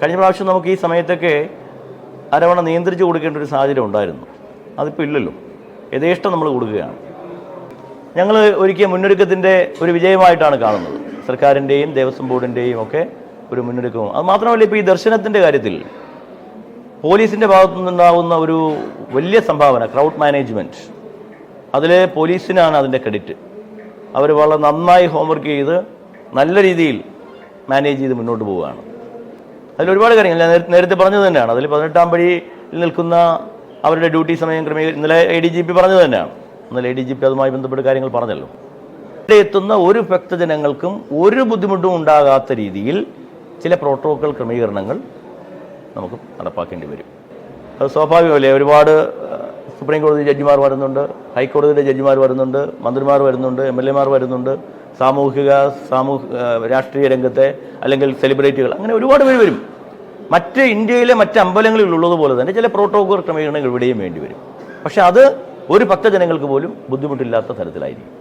കഴിഞ്ഞ പ്രാവശ്യം നമുക്ക് ഈ സമയത്തൊക്കെ അരവണ നിയന്ത്രിച്ച് കൊടുക്കേണ്ട ഒരു സാഹചര്യം ഉണ്ടായിരുന്നു. അതിപ്പോൾ ഇല്ലല്ലോ. യഥേഷ്ടം നമ്മൾ കൊടുക്കുകയാണ്. ഞങ്ങൾ ഒരിക്കൽ മുന്നൊരുക്കത്തിന്റെ ഒരു വിജയമായിട്ടാണ് കാണുന്നത്. സർക്കാരിന്റെയും ദേവസ്വം ബോർഡിന്റെയും ഒക്കെ ഒരു മുന്നൊരുക്കവും അത് മാത്രമല്ല ഇപ്പോൾ ഈ ദർശനത്തിന്റെ കാര്യത്തിൽ പോലീസിന്റെ ഭാഗത്തു നിന്നുണ്ടാകുന്ന ഒരു വലിയ സംഭാവന ക്രൗഡ് മാനേജ്മെന്റ് അതിൽ പോലീസിനാണ് അതിന്റെ ക്രെഡിറ്റ് അവർ വളരെ നന്നായി ഹോംവർക്ക് ചെയ്ത് നല്ല രീതിയിൽ മാനേജ് ചെയ്ത് മുന്നോട്ട് പോവുകയാണ്. അതിൽ ഒരുപാട് കാര്യങ്ങൾ. ഞാൻ നേരത്തെ- പറഞ്ഞത് തന്നെയാണ്. അതിൽ പതിനെട്ടാം പടിയിൽ നിൽക്കുന്ന അവരുടെ ഡ്യൂട്ടി സമയം ക്രമീകരി ഇന്നലെ എ ഡി ജി പി പറഞ്ഞത് തന്നെയാണ്. ഇന്നലെ എ ഡി ജി പി അതുമായി ബന്ധപ്പെട്ട് കാര്യങ്ങൾ പറഞ്ഞല്ലോ. ഇവിടെ എത്തുന്ന ഒരു ഭക്തജനങ്ങൾക്കും ഒരു ബുദ്ധിമുട്ടും ഉണ്ടാകാത്ത രീതിയിൽ ചില പ്രോട്ടോക്കോൾ ക്രമീകരണങ്ങൾ നമുക്ക് നടപ്പാക്കേണ്ടി വരും. അത് സ്വാഭാവികമല്ലേ? ഒരുപാട് സുപ്രീം കോടതി ജഡ്ജിമാർ വരുന്നുണ്ട് ഹൈക്കോടതിയുടെ ജഡ്ജിമാർ വരുന്നുണ്ട് മന്ത്രിമാർ വരുന്നുണ്ട് എം എൽ എമാർ വരുന്നുണ്ട്. സാമൂഹിക സാമൂഹ രാഷ്ട്രീയ രംഗത്തെ അല്ലെങ്കിൽ സെലിബ്രിറ്റികൾ അങ്ങനെ ഒരുപാട് പേര് വരും. മറ്റ് ഇന്ത്യയിലെ മറ്റ് അമ്പലങ്ങളിൽ ഉള്ളതുപോലെ തന്നെ ചില പ്രോട്ടോകോൾ ക്രമീകരണങ്ങൾ ഇവിടെയും വേണ്ടി വരും. പക്ഷെ അത് ഒരു ഭക്തജനങ്ങൾക്ക് പോലും ബുദ്ധിമുട്ടില്ലാത്ത തരത്തിലായിരിക്കും.